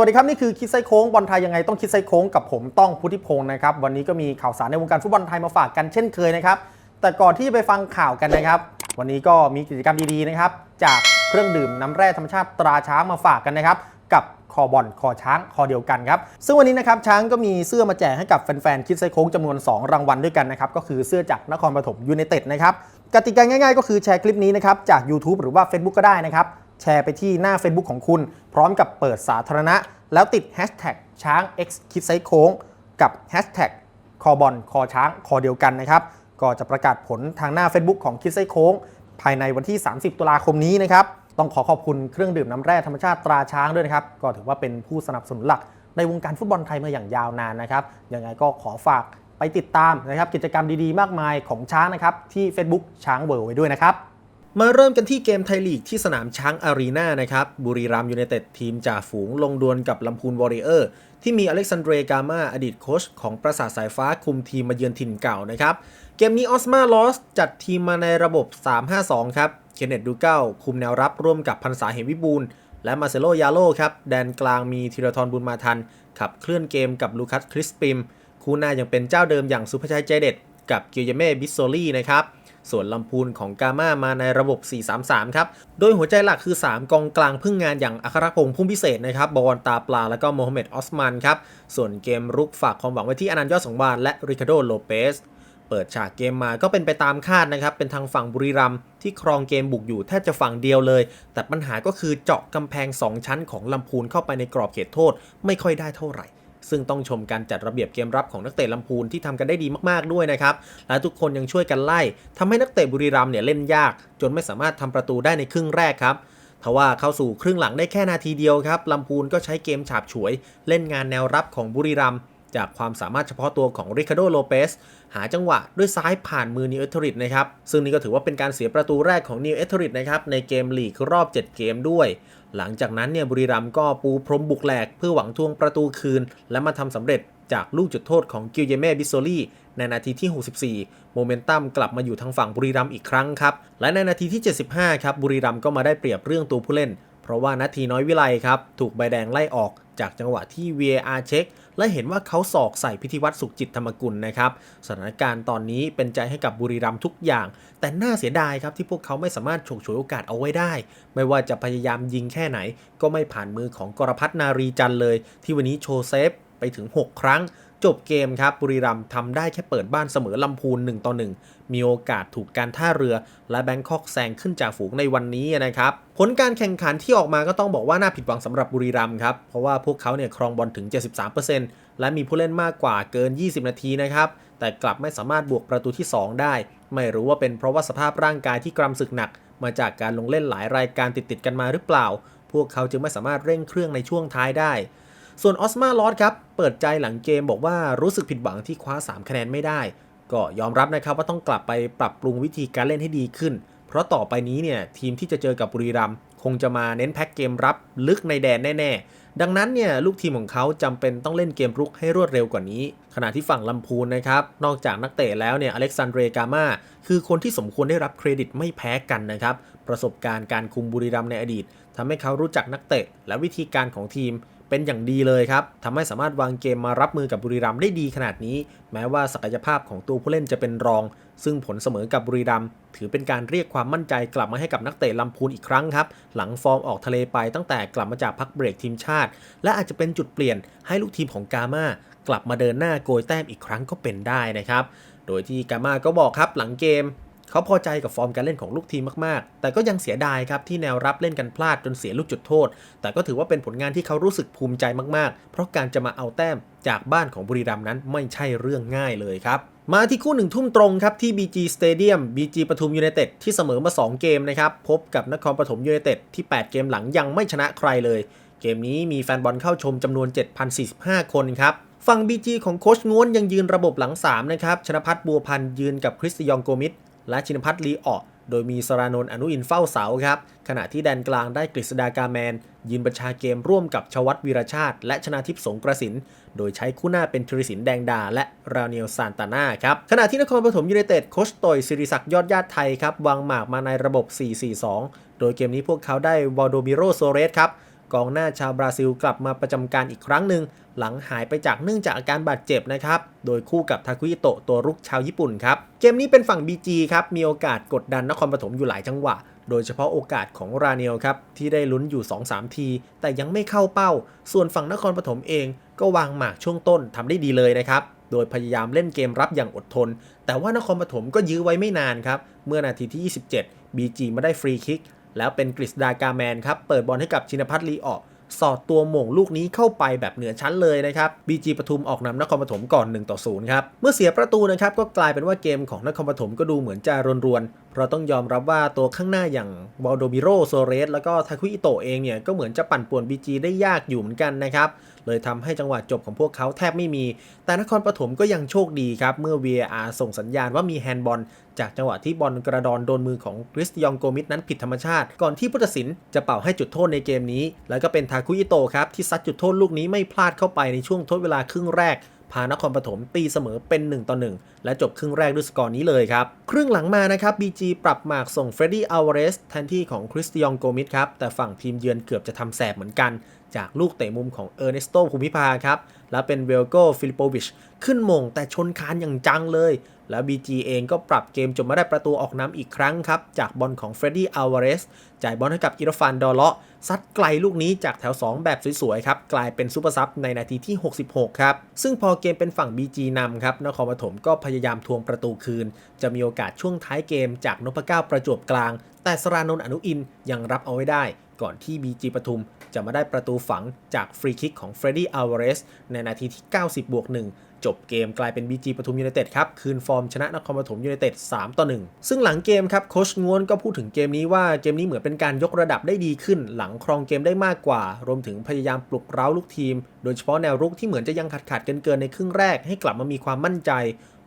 วัสดีครับ นี่คือคิดไซโค้งบอลไทยยังไงต้องคิดไซโค้งกับผมต้องพุทธิพงศ์นะครับ วันนี้ก็มีข่าวสารในวงการฟุตบอลไทยมาฝากกันเช่นเคยนะครับ แต่ก่อนที่จะไปฟังข่าวกันนะครับ วันนี้ก็มีกิจกรรมดีๆนะครับ จากเครื่องดื่มน้ำแร่ธรรมชาติตราช้างมาฝากกันนะครับ กับคอบอลคอช้างคอเดียวกันครับซึ่งวันนี้นะครับช้างก็มีเสื้อมาแจกให้กับแฟนๆคิดไซโค้งจำนวน 2 รางวัลด้วยกันนะครับก็คือเสื้อจากนครปฐมยูไนเต็ดนะครับกติกาง่ายๆ ก็คือแชร์คลิปนี้นะครับจาก YouTube หรือว่า Facebook ก็ได้นะครับ แชร์ไปที่หน้า Facebook ของคุณ พร้อมกับเปิดสาธารณะ แล้วติด Hashtag ช้าง X คิดไซโค้ง กับ Hashtag คอบอลคอช้างคอเดียวกันนะครับ ก็จะประกาศผลทางหน้า Facebook ของคิดไซโค้ง ภายในวันที่ 30 ตุลาคมนี้นะครับ ต้องขอขอบคุณเครื่องดื่มน้ำแร่ธรรมชาติตราช้างด้วยนะครับ ก็ถือว่าเป็นผู้สนับสนุนหลักในวงการฟุตบอลไทยมาอย่างยาวนานนะครับ ยังไงก็ขอฝากไปติดตามนะครับกิจกรรมดีๆ มากมายของช้างนะครับที่ Facebook ช้างเวิร์ไว้ด้วยนะครับ มาเริ่มกันที่เกมไทยลีกที่สนามช้างอารีนานะครับ บุรีรัมย์ยูไนเต็ดทีมจ่าฝูงลงดวลกับลำพูนวอริเออร์ ที่มีอเล็กซานเดรกามาอดีตโค้ชของปราสาทสายฟ้าคุมทีมมาเยือนถิ่นเก่านะครับ เกมนี้ออสมาลอสจัดทีมมาในระบบ 3-5-2 ครับ เคนเนตดูเก้าคุมแนวรับร่วมกับพันษาเหมวิบูลและมาเซโลยาโลครับแดนกลางมีธีรทรบุญมาทัน ขับเคลื่อนเกมกับลูคัสคริสปิม คู่หน้ายังเป็นเจ้าเดิมอย่างสุภชัยใจเด็ดกับกิลเยเม่บิสโซลี่นะครับ ส่วนลำพูนของกาม่ามาในระบบ 4-3-3 ครับ โดยหัวใจหลักคือ 3 กองกลางพึ่งงานอย่างอัครพงษ์พุ่มพิเศษนะครับบวรตาปลา และก็โมฮัมเหม็ดออสมันครับ ส่วนเกมรุกฝากความหวังไว้ที่อนันต์ยอดสงวานและริคาโดโลเปสเปิดฉากเกมมาก็เป็นไปตามคาดนะครับ เป็นทางฝั่งบุรีรัมที่ครองเกมบุกอยู่แทบจะฝั่งเดียวเลย แต่ปัญหาก็คือเจาะกำแพง 2 ชั้นของลำพูนเข้าไปในกรอบเขตโทษไม่ค่อยได้เท่าไหร่ ซึ่งต้องชมการจัดระเบียบเกมรับของนักเตะลำพูนที่ทำกันได้ดีมากๆด้วยนะครับ และทุกคนยังช่วยกันไล่ทำให้นักเตะบุรีรัมย์เนี่ยเล่นยาก จนไม่สามารถทำประตูได้ในครึ่งแรกครับทว่าเข้าสู่ครึ่งหลังได้แค่นาทีเดียวครับลำพูนก็ใช้เกมฉาบฉวย เล่นงานแนวรับของบุรีรัมย์ จากความสามารถเฉพาะตัวของริคาโดโลเปสหาจังหวะด้วยซ้ายผ่านมือนิวเอทริดนะครับ ซึ่งนี่ก็ถือว่าเป็นการเสียประตูแรกของนิวเอทริดนะครับในเกมลีกรอบ 7 เกมด้วย หลังจากนั้นเนี่ยบุรีรัมย์ก็ปูพรมบุกแหลกเพื่อหวังทวงประตูคืน และมาทำสำเร็จจากลูกจุดโทษของกิลเยเม่บิโซลี่ในนาทีที่ 64 โมเมนตัมกลับมาอยู่ทางฝั่งบุรีรัมย์อีกครั้งครับ และในนาทีที่ 75 ครับบุรีรัมย์ก็มาได้เปรียบเรื่องตัวผู้เล่น เพราะว่านาทีน้อยวิไลครับ ถูกใบแดงไล่ออกจากจังหวะที่ VAR เช็ค และเห็นว่าเขาสอกใส่พิธีวัตรสุขจิตธรรมกุลนะครับ สถานการณ์ตอนนี้เป็นใจให้กับบุรีรัมย์ทุกอย่าง แต่น่าเสียดายครับที่พวกเขาไม่สามารถฉกฉวยโอกาสเอาไว้ได้ ไม่ว่าจะพยายามยิงแค่ไหน ก็ไม่ผ่านมือของกรพัฒนารีจันเลย ที่วันนี้โชว์เซฟไปถึง 6 ครั้ง จบเกมครับบุรีรัมย์ทำได้แค่เปิดบ้านเสมอลำพูน1ต่อ1มีโอกาสถูกการท่าเรือ และแบงคอกแซงขึ้นจากฝูงในวันนี้นะครับผลการแข่งขันที่ออกมาก็ต้องบอกว่าน่าผิดหวังสำหรับบุรีรัมย์ครับเพราะว่าพวกเขาเนี่ยครองบอลถึง 73%และมีผู้เล่นมากกว่าเกิน 20 นาทีนะครับแต่กลับไม่สามารถบวกประตูที่ 2 ได้ ไม่รู้ว่าเป็นเพราะว่าสภาพร่างกายที่กรำศึกหนัก มาจากการลงเล่นหลายรายการติดๆกันมาหรือเปล่า พวกเขาจึงไม่สามารถเร่งเครื่องในช่วงท้ายได้ ส่วนออสมาลอสครับ เปิดใจหลังเกมบอกว่ารู้สึกผิดหวังที่คว้า 3 คะแนนไม่ได้ ก็ยอมรับนะครับว่าต้องกลับไปปรับปรุงวิธีการเล่นให้ดีขึ้น เพราะต่อไปนี้เนี่ยทีมที่จะเจอกับบุรีรัมย์คงจะมาเน้นแพ็กเกมรับลึกในแดนแน่ๆ ดังนั้นเนี่ยลูกทีมของเขาจำเป็นต้องเล่นเกมรุกให้รวดเร็วกว่านี้ ขณะที่ฝั่งลำพูนนะครับ นอกจากนักเตะแล้วเนี่ยอเล็กซานเดรกามาคือคนที่สมควรได้รับเครดิตไม่แพ้กันนะครับ ประสบการณ์การคุมบุรีรัมย์ในอดีตทำให้เขารู้จักนักเตะและวิธีการของทีม เป็นอย่างดีเลยครับทำให้สามารถวางเกมมารับมือกับบุรีรัมย์ได้ดีขนาดนี้ แม้ว่าศักยภาพของตัวผู้เล่นจะเป็นรอง ซึ่งผลเสมอกับบุรีรัมย์ถือเป็นการเรียกความมั่นใจกลับมาให้กับนักเตะลำพูนอีกครั้งครับ หลังฟอร์มออกทะเลไปตั้งแต่กลับมาจากพักเบรกทีมชาติ และอาจจะเป็นจุดเปลี่ยนให้ลูกทีมของกาม่ากลับมาเดินหน้าโกยแต้มอีกครั้งก็เป็นได้นะครับ โดยที่กาม่าก็บอกครับหลังเกม เขาพอใจกับฟอร์มการเล่นของลูกทีมมากๆ แต่ก็ยังเสียดายครับที่แนวรับเล่นกันพลาดจนเสียลูกจุดโทษ แต่ก็ถือว่าเป็นผลงานที่เขารู้สึกภูมิใจมากๆ เพราะการจะมาเอาแต้มจากบ้านของบุรีรัมย์นั้นไม่ใช่เรื่องง่ายเลยครับมาที่คู่หนึ่งทุ่มตรงครับที่ BG Stadium BG ปทุมยูไนเต็ดที่เสมอมา 2 เกมนะครับพบกับนครปฐมยูไนเต็ดที่ 8 เกมหลังยังไม่ชนะใครเลย เกมนี้มีแฟนบอลเข้าชมจำนวน 7,045 คนครับฝั่ง BG ของโคชง้วนยังยืนระบบหลัง 3 นะครับ ชนพัฒน์บัวพันธ์ยืนกับคริสติยองโกมิด และชินพัฒน์ลีออโดยมีสรานนท์อนุอินเฝ้าเสาครับ ขณะที่แดนกลางได้กฤษดากาแมน ยืนบัญชาเกมร่วมกับชวัตวีรชาติ และชนาทิพย์สงกระสิน โดยใช้คู่หน้าเป็นทริสินแดงดา และราเนียลซานตาน่าครับ ขณะที่นครปฐมยูไนเต็ดโคชโตยศิริศักดิ์ยอดญาติไทยครับ วางหมากมาในระบบ 4-4-2 โดยเกมนี้พวกเขาได้วอลโดมิโรโซเรสครับ กองหน้าชาวบราซิลกลับมาประจำการอีกครั้งหนึ่งหลังหายไปจากเนื่องจากอาการบาดเจ็บนะครับ โดยคู่กับทาคุยิโตะตัวรุกชาวญี่ปุ่นครับ เกมนี้เป็นฝั่ง BG ครับ มีโอกาสกดดันนครปฐมอยู่หลายจังหวะ โดยเฉพาะโอกาสของราเนลครับ ที่ได้ลุ้นอยู่ 2-3 ที แต่ยังไม่เข้าเป้า ส่วนฝั่งนครปฐมเอง ก็วางหมากช่วงต้นทำได้ดีเลยนะครับโดยพยายามเล่นเกมรับอย่างอดทน แต่ว่านครปฐมก็ยื้อไว้ไม่นานครับ เมื่อนาทีที่ 27 BG มาได้ฟรีคิก แล้วเป็นกฤษดากาแมนครับ เปิดบอลให้กับชินพัฒน์ลีออกสอดตัวหม่งลูกนี้เข้าไปแบบเหนือชั้นเลยนะครับ BG ปทุมออกนำนครปฐมก่อน1ต่อ0ครับ เมื่อเสียประตูนะครับก็กลายเป็นว่าเกมของนครปฐมก็ดูเหมือนจะรวนๆ เพราะต้องยอมรับว่าตัวข้างหน้าอย่างวอลโดบิโรโซเรส แล้วก็ทาคุอิโตเองเนี่ยก็เหมือนจะปั่นป่วน BG ได้ยากอยู่เหมือนกันนะครับ เลยทำให้จังหวะจบของพวกเขาแทบไม่มี แต่นครปฐมก็ยังโชคดีครับเมื่อ VAR ส่งสัญญาณว่ามีแฮนด์บอล จากจังหวะที่บอลกระดอนโดนมือของคริสติยองโกมิดนั้นผิดธรรมชาติ ก่อนที่ผู้ตัดสินจะเป่าให้จุดโทษในเกมนี้ แล้วก็เป็นทาคุอิโตครับที่ซัดจุดโทษลูกนี้ไม่พลาดเข้าไปในช่วงทดเวลาครึ่งแรกพานครปฐมตีเสมอเป็น 1 ต่อ 1 และจบครึ่งแรกด้วยสกอร์นี้เลยครับ ครึ่งหลังมานะครับ BG ปรับหมากส่งเฟรดดี้อัลวาเรสแทนที่ของคริสติยองโกมิดครับ แต่ฝั่งทีมเยือนเกือบจะทำแสบเหมือนกัน จากลูกเตะมุมของเออร์เนสโตภูมิภาครับ และเป็นเวลโกฟิลิปโปวิช ขึ้นมงแต่ชนคานอย่างจังเลย แล้ว BG เองก็ปรับเกมจนมาได้ประตูออกนำอีกครั้งครับ จากบอลของเฟรดดี้อัลวาเรสจ่ายบอลให้กับอิรฟานดอเลาะซัดไกลลูกนี้จากแถว 2 แบบสวยๆครับ กลายเป็นซูเปอร์ซับในนาทีที่ 66 ครับ ซึ่งพอเกมเป็นฝั่ง BG นำครับนครปฐมก็พยายามทวงประตูคืน จะมีโอกาสช่วงท้ายเกมจากนพเก้าประจวบกลาง แต่สรานนท์อนุอินยังรับเอาไว้ได้ ก่อนที่ BG ปทุมจะมาได้ประตูฝังจากฟรีคิกของเฟรดดี้อัลวาเรสในนาทีที่ 90บวก1 จบเกมกลายเป็น BG ปทุมยูไนเต็ดครับ คืนฟอร์มชนะนครปฐมยูไนเต็ด3ต่อ1ซึ่งหลังเกมครับโคชงวนก็พูดถึงเกมนี้ว่าเกมนี้เหมือนเป็นการยกระดับได้ดีขึ้น หลังครองเกมได้มากกว่า รวมถึงพยายามปลุกเร้าลูกทีม โดยเฉพาะแนวรุกที่เหมือนจะยังขาดขาดเกินเกินๆในครึ่งแรกให้กลับมามีความมั่นใจ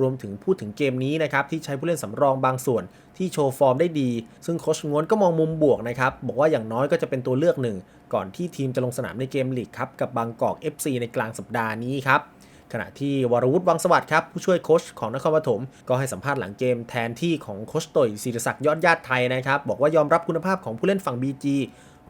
รวมถึงพูดถึงเกมนี้นะครับที่ใช้ผู้เล่นสำรองบางส่วนที่โชว์ฟอร์มได้ดี ซึ่งโคชงวนก็มองมุมบวกนะครับ บอกว่าอย่างน้อยก็จะเป็นตัวเลือกหนึ่ง ก่อนที่ทีมจะลงสนามในเกมลีกครับกับบางกอก FC ในกลางสัปดาห์นี้ครับ ขณะที่วรวุฒิวังสวัสดิ์ครับผู้ช่วยโค้ชของนครปฐมก็ให้สัมภาษณ์หลังเกมแทนที่ของโค้ชต่อยศิริศักดิ์ยอดญาติไทยนะครับบอกว่ายอมรับคุณภาพของผู้เล่นฝั่ง BG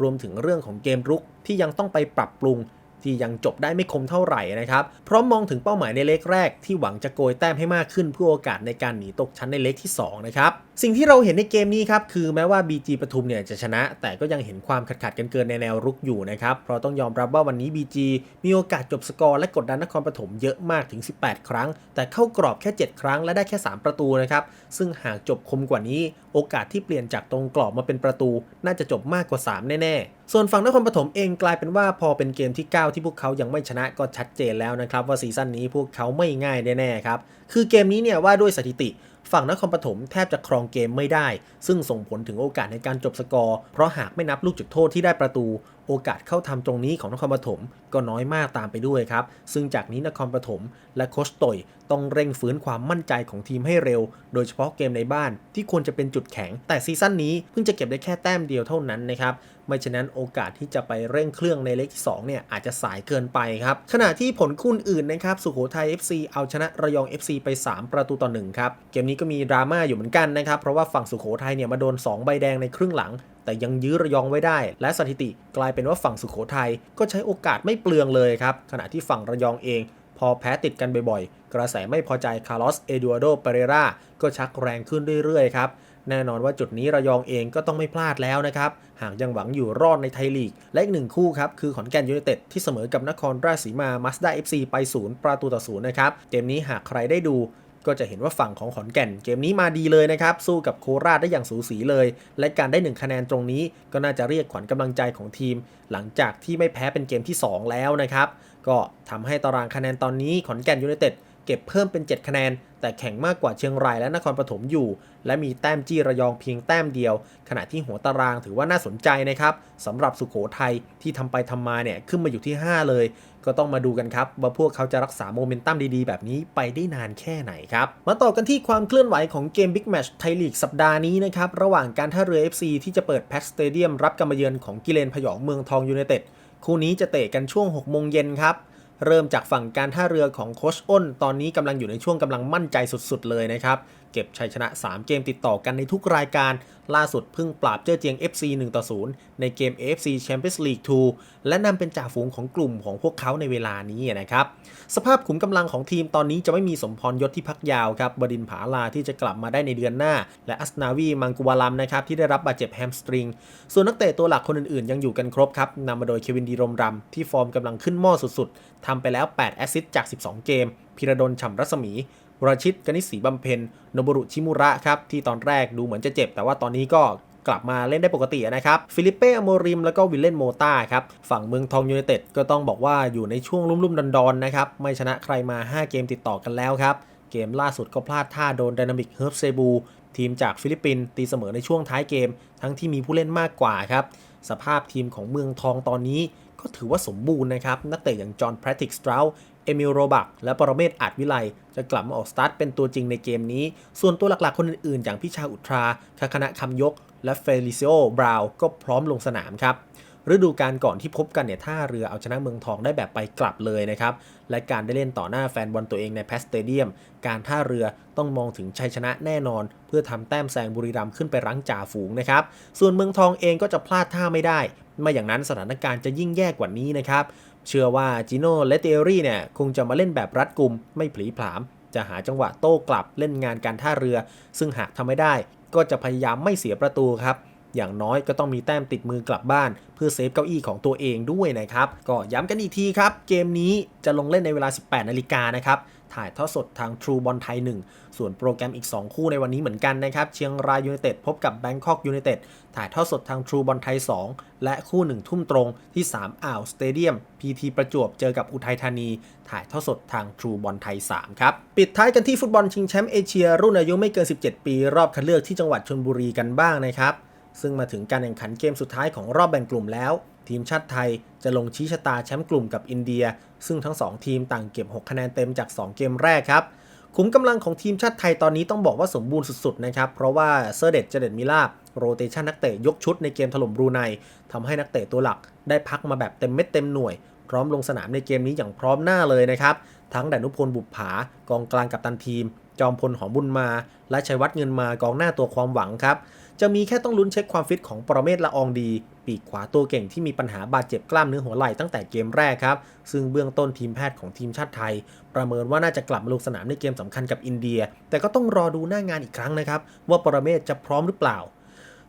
รวมถึงเรื่องของเกมรุกที่ยังต้องไปปรับปรุง ที่ยังจบได้ไม่คมเท่าไหร่นะครับพร้อมมองถึงเป้าหมายในเล็กแรกที่หวังจะโกยแต้มให้มากขึ้นเพื่อโอกาสในการหนีตกชั้นในเล็กที่2นะครับสิ่งที่เราเห็นในเกมนี้ครับคือแม้ว่า BG ปทุมเนี่ยจะชนะ แต่ก็ยังเห็นความขัดขัดกันเกินในแนวรุกอยู่นะครับเพราะต้องยอมรับว่าวันนี้ BG มีโอกาสจบสกอร์และกดดันนครปฐมเยอะมากถึง 18 ครั้ง แต่เข้ากรอบแค่ 7 ครั้งและได้แค่ 3 ประตูนะครับซึ่งหากจบคมกว่านี้ โอกาสที่เปลี่ยนจากตรงกรอบมาเป็นประตู น่าจะจบมากกว่า 3 แน่ๆ ส่วนฝั่งนครปฐมเองกลายเป็นว่าพอเป็นเกมที่ 9 ที่พวกเขายังไม่ชนะก็ชัดเจนแล้วนะครับ ว่าซีซั่นนี้พวกเขาไม่ง่ายแน่ๆครับ คือเกมนี้เนี่ยว่าด้วยสถิติ ฝั่งนครปฐมแทบจะครองเกมไม่ได้ ซึ่งส่งผลถึงโอกาสในการจบสกอร์ เพราะหากไม่นับลูกจุดโทษที่ได้ประตู โอกาสเข้าทำตรงนี้ของนครปฐมก็น้อยมากตามไปด้วยครับ ซึ่งจากนี้นครปฐมและโคชต่อยต้องเร่งฟื้นความมั่นใจของทีมให้เร็ว โดยเฉพาะเกมในบ้านที่ควรจะเป็นจุดแข็ง แต่ซีซั่นนี้เพิ่งจะเก็บได้แค่แต้มเดียวเท่านั้นนะครับ ไม่ฉะนั้นโอกาสที่จะไปเร่งเครื่องในเล็กที่2เนี่ยอาจจะสายเกินไปครับ ขณะที่ผลคู่อื่นนะครับสุโขทัย FC เอาชนะระยอง FC ไป 3 ประตูต่อ1ครับ เกมนี้ก็มีดราม่าอยู่เหมือนกันนะครับ เพราะว่าฝั่งสุโขทัยเนี่ยมาโดน 2 ใบแดงในครึ่งหลัง แต่ยังยื้อระยองไว้ได้ และสถิติกลายเป็นว่าฝั่งสุโขทัยก็ใช้โอกาสไม่เปลืองเลยครับ ขณะที่ฝั่งระยองเอง พอแพ้ติดกันบ่อยๆ กระแสไม่พอใจคาร์ลอสเอดูอาโดเปเรราก็ชักแรงขึ้นเรื่อยๆครับแน่นอนว่าจุดนี้ระยองเองก็ต้องไม่พลาดแล้วนะครับ หากยังหวังอยู่รอดในไทยลีก และอีกหนึ่งคู่ครับ คือขอนแก่นยูไนเต็ดที่เสมอกับนครราชสีมามาสด้าเอฟซีไปศูนย์ประตูต่อศูนย์นะครับ เกมนี้หากใครได้ดู ก็จะเห็นว่าฝั่งของขอนแก่นเกมนี้มาดีเลยนะครับ สู้กับโคราชได้อย่างสูสีเลย และการได้ 1 คะแนนตรงนี้ ก็น่าจะเรียกขวัญกำลังใจของทีม หลังจากที่ไม่แพ้เป็นเกมที่ 2 แล้วนะครับ ก็ทำให้ตารางคะแนนตอนนี้ขอนแก่นยูไนเต็ด เก็บเพิ่มเป็น 7 คะแนน แต่แข่งมากกว่าเชียงรายและนครปฐมอยู่ และมีแต้มจี้ระยองเพียงแต้มเดียว ขณะที่หัวตารางถือว่าน่าสนใจนะครับสำหรับสุโขทัยที่ทำไปทำมาเนี่ยขึ้นมาอยู่ที่ 5 เลย ก็ต้องมาดูกันครับ ว่าพวกเขาจะรักษาโมเมนตัมดีๆ แบบนี้ไปได้นานแค่ไหนครับ มาต่อกันที่ความเคลื่อนไหวของเกมบิ๊กแมชไทยลีกสัปดาห์นี้นะครับระหว่างการท่าเรือ FC ที่จะเปิดแพทสเตเดียมรับการมาเยือนของกิเลนพยองเมืองทองยูไนเต็ดคู่นี้จะเตะกันช่วง6โมงเย็นครับ เริ่มจากฝั่งการท่าเรือของโคชอ้น ตอนนี้กำลังอยู่ในช่วงกำลังมั่นใจสุด ๆ เลยนะครับ เก็บชัยชนะ 3 เกมติดต่อกันในทุกรายการ ล่าสุดเพิ่งปราบเจ้อเจียง FC 1 ต่อ 0 ในเกม AFC Champions League 2 และนำเป็นจ่าฝูงของกลุ่มของพวกเขาในเวลานี้นะครับ สภาพขุมกำลังของทีมตอนนี้จะไม่มีสมพรยศที่พักยาวครับบดินผาลาที่จะกลับมาได้ในเดือนหน้า และอัสนาวีมังกุวาลัมนะครับที่ได้รับบาดเจ็บแฮมสตริง ส่วนนักเตะตัวหลักคนอื่นๆ ยังอยู่กันครบครับนำมาโดยเควินดีรมรำที่ฟอร์มกำลังขึ้นหม้อสุดๆทำไปแล้ว 8 แอสซิสต์จาก 12 เกมพิรดลฉ่ำรัศมี วรชิตกนิษฐ์ศรีบำเพ็ญโนบุรุชิมุระครับที่ตอนแรกดูเหมือนจะเจ็บ แต่ว่าตอนนี้ก็กลับมาเล่นได้ปกตินะครับ ฟิลิปเป้อโมริม แล้วก็วิลเลนโมตาครับ ฝั่งเมืองทองยูไนเต็ดก็ต้องบอกว่าอยู่ในช่วงลุ่มๆดอนๆนะครับ ไม่ชนะใครมา 5 เกมติดต่อกันแล้วครับ เกมล่าสุดก็พลาดท่าโดนไดนามิกเฮิร์บเซบูทีมจากฟิลิปปินส์ตีเสมอในช่วงท้ายเกม ทั้งที่มีผู้เล่นมากกว่าครับ สภาพทีมของเมืองทองตอนนี้ก็ถือว่าสมบูรณ์นะครับ นักเตะอย่างจอห์นแพทริกสตราว เอมิลโรบักและปรเมศอาจวิไลจะกลับมาออกสตาร์ทเป็นตัวจริงในเกมนี้ ส่วนตัวหลักๆ คนอื่นๆ อย่างพิชาอุทราคาคณะคำยก และเฟลิซิโอบราวก็พร้อมลงสนามครับฤดูกาลก่อนที่พบกันเนี่ยท่าเรือเอาชนะเมืองทองได้แบบไปกลับเลยนะครับ และการได้เล่นต่อหน้าแฟนบอลตัวเองในแพสเตเดียม การท่าเรือต้องมองถึงชัยชนะแน่นอน เพื่อทำแต้มแซงบุรีรัมย์ขึ้นไปรั้งจ่าฝูงนะครับ ส่วนเมืองทองเองก็จะพลาดท่าไม่ได้ ไม่อย่างนั้นสถานการณ์จะยิ่งแย่กว่านี้นะครับ เชื่อว่าจิโน่และเตอรี่เนี่ยคงจะมาเล่นแบบรัดกุมไม่ผลีผลาม จะหาจังหวะโต้กลับเล่นงานการท่าเรือ ซึ่งหากทำไม่ได้ก็จะพยายามไม่เสียประตูครับ อย่างน้อยก็ต้องมีแต้มติดมือกลับบ้าน เพื่อเซฟเก้าอี้ของตัวเองด้วยนะครับ ก็ย้ำกันอีกทีครับ เกมนี้จะลงเล่นในเวลา 18 นาฬิกานะครับถ่ายทอดสดทาง True บอลไทย 1 ส่วนโปรแกรมอีก 2 คู่ในวันนี้เหมือนกันนะครับ เชียงรายยูไนเต็ดพบกับแบงคอกยูไนเต็ดถ่ายทอดสดทาง True บอลไทย 2 และคู่ 1 ทุ่มตรงที่ 3 อ่าวสเตเดียม PT ประจวบเจอกับอุทัยธานี ถ่ายทอดสดทาง True บอลไทย 3 ครับ ปิดท้ายกันที่ฟุตบอลชิงแชมป์เอเชีย รุ่นอายุไม่เกิน 17 ปี รอบคัดเลือกที่จังหวัดชลบุรีกันบ้างนะครับ ซึ่งมาถึงการแข่งขันเกมสุดท้ายของรอบแบ่งกลุ่มแล้ว ทีมชาติไทยจะลงชี้ชะตาแชมป์กลุ่มกับอินเดีย ซึ่งทั้ง 2 ทีมต่างเก็บ 6 คะแนนเต็มจาก 2 เกมแรกครับขุมกำลังของทีมชาติไทยตอนนี้ต้องบอกว่าสมบูรณ์สุดๆนะครับเพราะว่าเซอร์เดตเจเดตมิลาบโรเตชันนักเตะยกชุดในเกมถล่มบรูไนทำให้นักเตะตัวหลัก ได้พักมาแบบเต็มเม็ดเต็มหน่วย พร้อมลงสนามในเกมนี้อย่างพร้อมหน้าเลยนะครับ ทั้งดนุพลบุปผากองกลางกัปตันทีม จอมพลหอมบุญมา และชัยวัฒน์เงินมากองหน้าตัวความหวังครับ จะมีแค่ต้องลุ้นเช็คความฟิตของปรเมศละอองดี ปีกขวาตัวเก่งที่มีปัญหาบาดเจ็บกล้ามเนื้อหัวไหล่ตั้งแต่เกมแรกครับ ซึ่งเบื้องต้นทีมแพทย์ของทีมชาติไทย ประเมินว่าน่าจะกลับมาลงสนามในเกมสำคัญกับอินเดีย แต่ก็ต้องรอดูหน้างานอีกครั้งนะครับว่าปรเมศจะพร้อมหรือเปล่า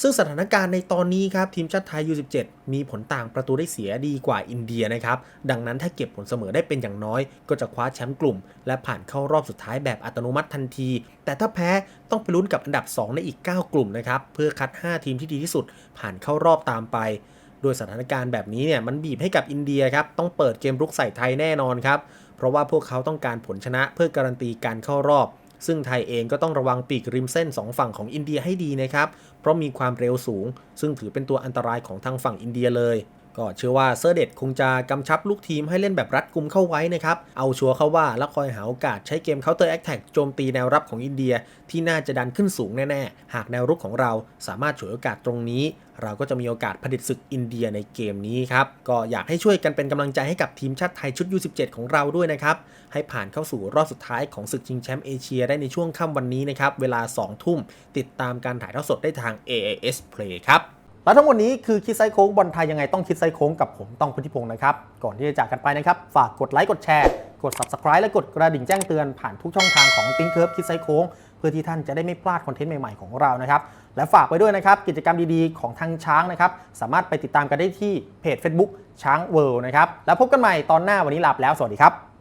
ซึ่งสถานการณ์ในตอนนี้ครับทีมชาติไทย U17 มีผลต่างประตูได้เสียดีกว่าอินเดียนะครับ ดังนั้นถ้าเก็บผลเสมอได้เป็นอย่างน้อย ก็จะคว้าแชมป์กลุ่ม และผ่านเข้ารอบสุดท้ายแบบอัตโนมัติทันที แต่ถ้าแพ้ต้องไปลุ้นกับอันดับ 2 ในอีก 9 กลุ่มนะครับ เพื่อคัด 5 ทีมที่ดีที่สุด ผ่านเข้ารอบตามไป โดยสถานการณ์แบบนี้เนี่ยมันบีบให้กับอินเดียครับต้องเปิดเกมรุกใส่ไทยแน่นอนครับเพราะว่าพวกเขาต้องการผลชนะเพื่อการันตีการเข้ารอบ ซึ่งไทยเองก็ต้องระวังปีกริมเส้น 2 ฝั่งของอินเดียให้ดีนะครับ เพราะมีความเร็วสูง ซึ่งถือเป็นตัวอันตรายของทางฝั่งอินเดียเลย ก็เชื่อว่าเซอร์เดตคงจะกำชับลูกทีมให้เล่นแบบรัดกุมเข้าไว้นะครับ เอาชัวร์เข้าว่าแล้วคอยหาโอกาสใช้เกม Counter Attack โจมตีแนวรับของอินเดียที่น่าจะดันขึ้นสูงแน่ ๆ หากแนวรุกของเราสามารถฉวยโอกาสตรงนี้ เราก็จะมีโอกาสผลิตศึกอินเดียในเกมนี้ครับ ก็อยากให้ช่วยกันเป็นกำลังใจให้กับทีมชาติไทยชุด U17 ของเราด้วยนะครับ ให้ผ่านเข้าสู่รอบสุดท้ายของศึกชิงแชมป์เอเชียได้ในช่วงค่ำวันนี้นะครับ เวลา 2 ทุ่ม ติดตามการถ่ายทอดสดได้ทาง AAS Play ครับ และทั้งหมดนี้คือคิดไซโค้งบอลไทยยังไงต้องคิดไซโค้งกับผมต้องพุทธิพงศ์นะครับ ก่อนที่จะจากกันไปนะครับ ฝากกดไลค์กดแชร์กด subscribe และกดกระดิ่งแจ้งเตือนผ่านทุกช่องทางของติ้งเคิร์ฟคิดไซโค้งเพื่อที่ท่านจะได้ไม่พลาดคอนเทนต์ใหม่ ๆ ของเรานะครับ และฝากไปด้วยนะครับ กิจกรรมดีๆ ของทางช้างนะครับ สามารถไปติดตามกันได้ที่เพจ Facebook ช้างเวิลด์นะครับ แล้วพบกันใหม่ตอนหน้าวันนี้ลาไปแล้วสวัสดีครับ